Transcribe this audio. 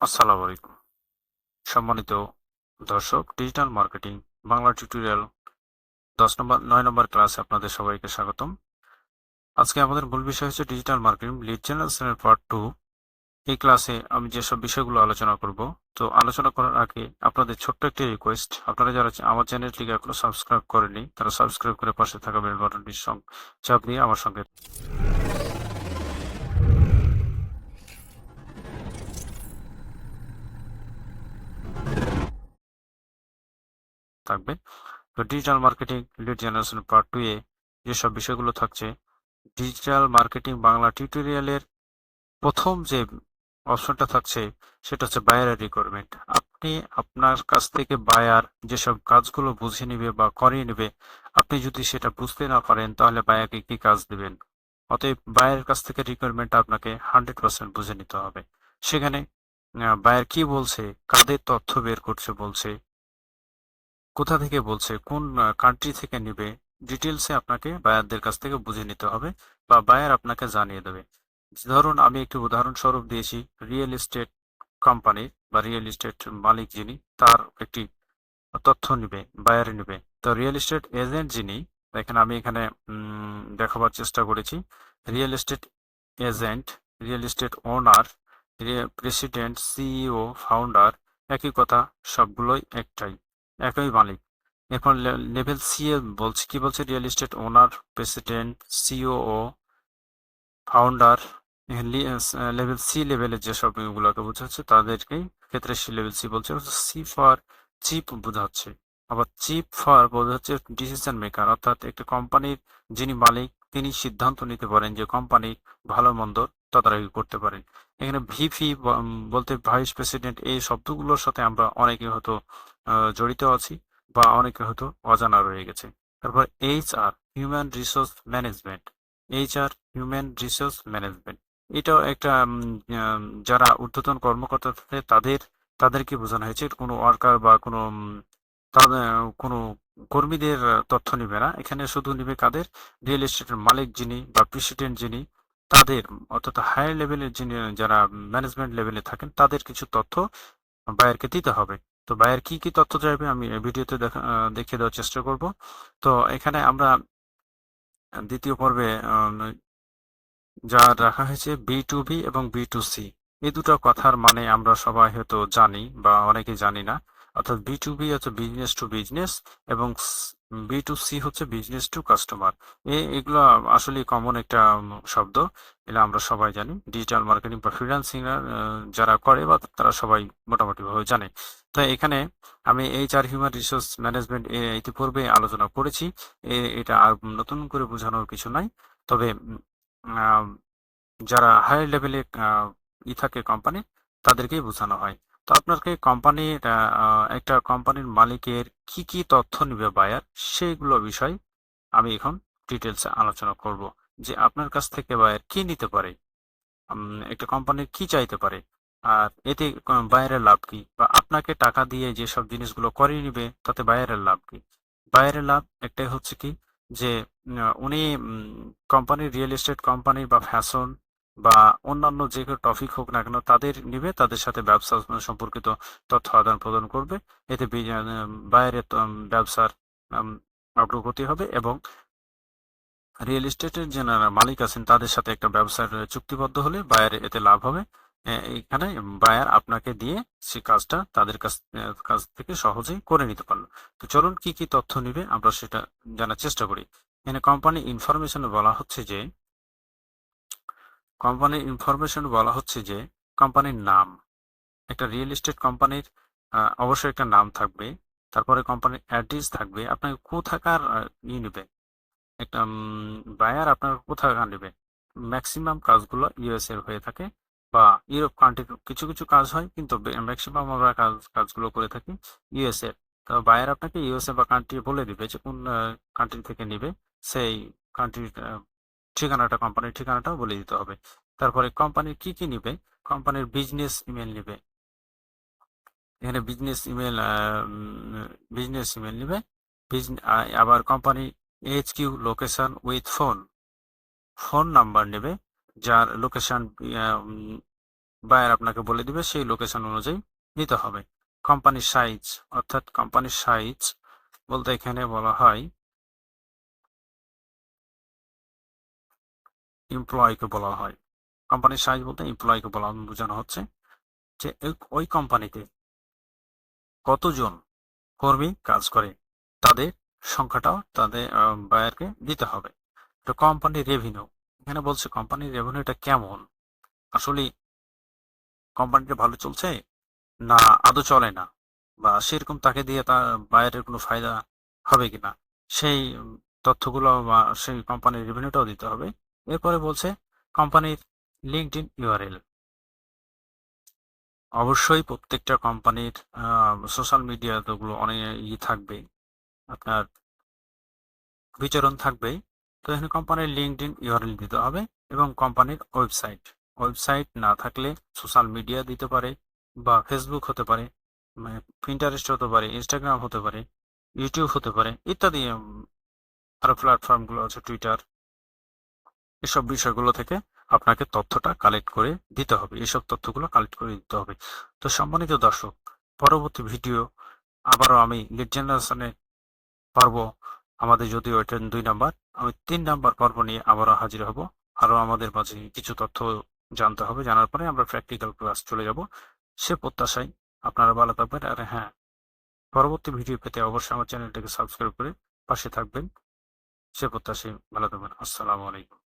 আসসালামু আলাইকুম। সম্মানিত দর্শক ডিজিটাল মার্কেটিং বাংলা টিউটোরিয়াল দশ নম্বর, নয় নম্বর ক্লাসে আপনাদের সবাইকে স্বাগতম। আজকে আমাদের মূল বিষয় হচ্ছে ডিজিটাল মার্কেটিং লিড জেনারেশনের পার্ট টু এই ক্লাসে আমি যেসব বিষয়গুলো আলোচনা করব, তো আলোচনা করার আগে আপনাদের ছোট্ট একটি রিকোয়েস্ট আপনারা যারা আমার চ্যানেলটিকে এখনও সাবস্ক্রাইব করেনি তারা সাবস্ক্রাইব করে পাশে থাকা বেল বাটনটির চাপ দিয়ে আমার সঙ্গে থাকবে। তো digital marketing lead generation part two এ যেসব বিষয়গুলো থাকছে ডিজিটাল মার্কেটিং বাংলা টিউটোরিয়ালের প্রথম যে অপশনটা থাকছে, সেটা হচ্ছে বায়ারের রিকোয়ারমেন্ট আপনি আপনার কাছ থেকে বায়ার যেসব কাজগুলো বুঝে নেবে বা করিয়ে নেবে, আপনি যদি সেটা বুঝতে না পারেন, তাহলে বায়ারকে কি কাজ দিবেন? অতএব বায়ারের কাছ থেকে রিকোয়ারমেন্ট আপনাকে হান্ড্রেড পার্সেন্ট বুঝে নিতে হবে। সেখানে বায়ার কি বলছে, কাদের তথ্য বের করছে বলছে কোথা থেকে বলছে, কোন কান্ট্রি থেকে নিবে ডিটেলসে আপনাকে বায়ারদের কাছ থেকে বুঝে নিতে হবে বা বায়ার আপনাকে জানিয়ে দেবে। ধরুন আমি একটি উদাহরণস্বরূপ দিয়েছি রিয়েল এস্টেট কোম্পানি বা রিয়েল এস্টেট মালিক যিনি, তার একটি তথ্য নিবে বায়ার নিবে। তো রিয়েল এস্টেট এজেন্ট যিনি, দেখেন আমি এখানে দেখাবার চেষ্টা করেছি। Real estate agent real estate owner president CEO founder একই কথা, সবগুলোই একটাই। একই মালিক। এখন লেভেল সি এ বলছে, কি বলছে? Real estate owner president COO founder level C লেভেলের যে সব এগুলোকে বোঝাচ্ছে, তাদেরকে ক্ষেত্রে সি লেভেল সি বলছে সি ফর চিপ বোঝাচ্ছে। আবার চিপ ফর বোঝাচ্ছে ডিসিশন মেকার অর্থাৎ একটা কোম্পানির যিনি মালিক, তিনি সিদ্ধান্ত নিতে পারেন যে কোম্পানি ভালো মন্দ তদারকি করতে পারেন এখানে ভিপি বলতে ভাইস প্রেসিডেন্ট এই শব্দগুলোর সাথে আমরা অনেকে হয়তো জড়িত আছি বা অনেকে হয়তো অজানা রয়ে গেছে। তারপর H R human resource management H R human resource management এটাও একটা যারা ঊর্ধ্বতন কর্মকর্তা থাকে, তাদের, তাদেরকে বোঝানো হয়েছে। কোনো ওয়ার্কার বা কোনো তাদের, কোনো কর্মীদের তথ্য নিবে না। এখানে শুধু নিবে কাদের? রিয়েল এস্টেটের মালিক যিনি বা প্রেসিডেন্ট যিনি, তাদের, অর্থাৎ হায়ার লেভেলের যিনি, যারা ম্যানেজমেন্ট লেভেলে থাকেন, তাদের কিছু তথ্য বায়ারকে দিতে হবে। তো ভাইয়ের কি কি তথ্য চাইবে আমি ভিডিওতে দেখা দেখিয়ে দেওয়ার চেষ্টা করব। তো এখানে আমরা দ্বিতীয় পর্বে যা রাখা হয়েছে বি টু বি এবং বি টু সি। এই দুটো কথার মানে আমরা সবাই হয়তো জানি বা অনেকে জানি না। অর্থাৎ বি টু বি হচ্ছে বিজনেস টু বিজনেস এবং বি টু সি হচ্ছে বিজনেস টু কাস্টমার এগুলো আসলে কমন একটা শব্দ। এটা আমরা সবাই জানি। ডিজিটাল মার্কেটিং বা ফ্রিল্যান্সিং যারা করে বা তারা সবাই মোটামুটি ভাবে জানে। তো এখানে আমি H R human resource management ইতিপূর্বে আলোচনা করেছি। এটা আর নতুন করে বোঝানোর কিছু নাই। তবে যারা হাই লেভেলে ই থাকে কোম্পানি তাদেরকেই বোঝানো হয়। তো আপনাকে কোম্পানির একটা কোম্পানির মালিকের কি কি তথ্য নিবে বায়ার সেইগুলো বিষয় আমি এখন ডিটেলসে আলোচনা করব। যে আপনার কাছ থেকে বায়ার কি নিতে পারে একটা কোম্পানির কি চাইতে পারে, আর এতে বায়ারের লাভ কি, বা আপনাকে টাকা দিয়ে যেসব জিনিসগুলো করিয়ে নিবে, তাতে বায়ারের লাভ কি? বায়ারের লাভ একটাই হচ্ছে কি, যে উনি কোম্পানির রিয়েল এস্টেট কোম্পানি বা ফ্যাশন বা অন্যান্য যে টপিক হোক না কেন, তাদের নিবে, তাদের সাথে ব্যবসা সম্পর্কিত তথ্য আদান প্রদান করবে। এতে বাইরের ব্যবসার অগ্রগতি হবে এবং রিয়েল এস্টেটের যারা মালিক আছেন, তাদের সাথে একটা ব্যবসার চুক্তিবদ্ধ হলে বায়ার এতে লাভ হবে। এখানে বায়ার আপনাকে দিয়ে সে কাজটা তাদের কাছ কাছ থেকে সহজেই করে নিতে পারল। তো চলুন কি কি তথ্য নিবে আমরা সেটা জানার চেষ্টা করি। এখানে কোম্পানি ইনফরমেশনে বলা হচ্ছে যে কোম্পানির ইনফরমেশন বলা হচ্ছে যে, কোম্পানির নাম, একটা রিয়েল এস্টেট কোম্পানির অবশ্যই একটা নাম থাকবে, তারপরে কোম্পানির অ্যাড্রেস থাকবে, আপনাকে কোথাকার ই নেবে, একটা বায়ার আপনার কোথাকার নেবে ম্যাক্সিমাম কাজগুলো ইউএস এর হয়ে থাকে, বা ইউরোপ কান্ট্রির কিছু কিছু কাজ হয়, কিন্তু ম্যাক্সিমাম আমরা কাজ, কাজগুলো করে থাকি ইউএস এর, তো বায়ার আপনাকে ইউএসএ বা কান্ট্রি বলে দিবে যে কোন কান্ট্রি থেকে নিবে, সেই কান্ট্রির ঠিকানাটা কোম্পানির ঠিকানাটাও বলে দিতে হবে। তারপরে কোম্পানির কি কি নিবে? কোম্পানির বিজনেস ইমেল নিবে। এখানে বিজনেস ইমেল বিজনেস ইমেল নিবে। আবার company H Q location with phone phone number নেবে, যার লোকেশন বায়ার আপনাকে বলে দিবে, সেই লোকেশন অনুযায়ী নিতে হবে। কোম্পানির সাইজ অর্থাৎ কোম্পানির সাইজ বলতে এখানে বলা হয় এমপ্লয়কে বলা হয়। কোম্পানির সাইজ বলতে এমপ্লয়কে বলা বোঝানো হচ্ছে যে ওই কোম্পানিতে কতজন কর্মী কাজ করে, তাদের সংখ্যাটাও তাদের বায়ারকে দিতে হবে। তো কোম্পানির রেভিনিউ এখানে বলছে কোম্পানির রেভিনিউটা কেমন? আসলে কোম্পানিটা ভালো চলছে না আদৌ চলে না? বা সেরকম তাকে দিয়ে তার বায়ারের কোনো ফায়দা হবে কিনা? সেই তথ্যগুলো বা সেই কোম্পানির রেভিনিউটাও দিতে হবে। এরপরে বলছে কোম্পানির লিঙ্কড ইন ইউআরএল। অবশ্যই প্রত্যেকটা কোম্পানির সোশ্যাল মিডিয়া তোগুলো অনেক ই থাকবে আপনার বিচরণ থাকবে তো এখানে কোম্পানির লিঙ্কড ইন ইউআরএল দিতে হবে এবং কোম্পানির ওয়েবসাইট। ওয়েবসাইট না থাকলে সোশ্যাল মিডিয়া দিতে পারে বা ফেসবুক হতে পারে প্রিন্টারেস্ট হতে পারে ইনস্টাগ্রাম হতে পারে ইউটিউব হতে পারে ইত্যাদি উম, আরও প্ল্যাটফর্মগুলো আছে টুইটার এসব বিষয়গুলো থেকে আপনাকে তথ্যটা কালেক্ট করে দিতে হবে। এসব তথ্যগুলো কালেক্ট করে দিতে হবে। তো সম্মানিত দর্শক, পরবর্তী ভিডিও আবারও আমি লিড জেনারেশনে পর্ব। আমাদের যদিও এটা দুই নাম্বার আমি তিন নাম্বার পর্ব নিয়ে আবারও হাজির হব। আরও আমাদের মাঝে কিছু তথ্য জানতে হবে। জানার পরে আমরা প্র্যাকটিক্যাল ক্লাস চলে যাব। সে প্রত্যাশায় আপনারা ভালো থাকবেন। আর হ্যাঁ পরবর্তী ভিডিও পেতে অবশ্যই আমার চ্যানেলটাকে সাবস্ক্রাইব করে পাশে থাকবেন। সে প্রত্যাশায় ভালো থাকবেন। আসসালামু আলাইকুম।